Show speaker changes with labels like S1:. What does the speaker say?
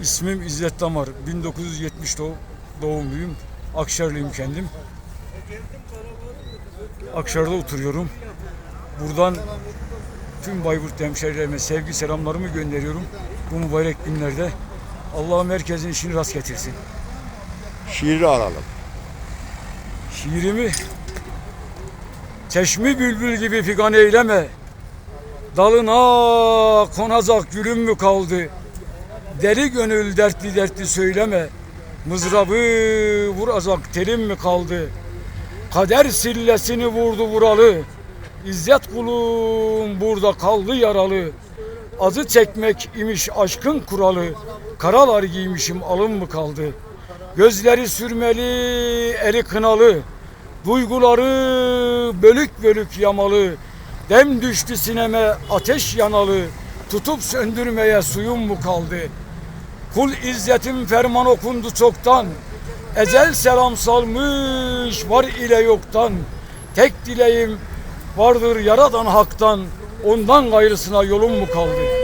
S1: İsmim İzzet Damar. 1970 doğ- doğumluyum. Akşarlıyım kendim. Akşar'da oturuyorum. Buradan tüm Bayburt hemşehrilerime sevgi selamlarımı gönderiyorum. Bu mübarek günlerde. Allah'ım herkesin işini rast getirsin.
S2: Şiiri alalım.
S1: Şiirimi Çeşmi bülbül gibi figan eyleme Dalına konacak gülüm mü kaldı Deli gönül dertli dertli söyleme. Mızrabı vuracak terim mi kaldı? Kader sillesini vurdu vuralı. İzzet kulum burada kaldı yaralı. Azı çekmek imiş aşkın kuralı. Karalar giymişim alın mı kaldı? Gözleri sürmeli, eli kınalı, duyguları bölük bölük yamalı, dem düştü sineme ateş yanalı, tutup söndürmeye suyum mu kaldı? Kul izzetim ferman okundu çoktan, ezel selam salmış var ile yoktan, tek dileğim vardır yaradan haktan, ondan gayrısına yolum mu kaldı?''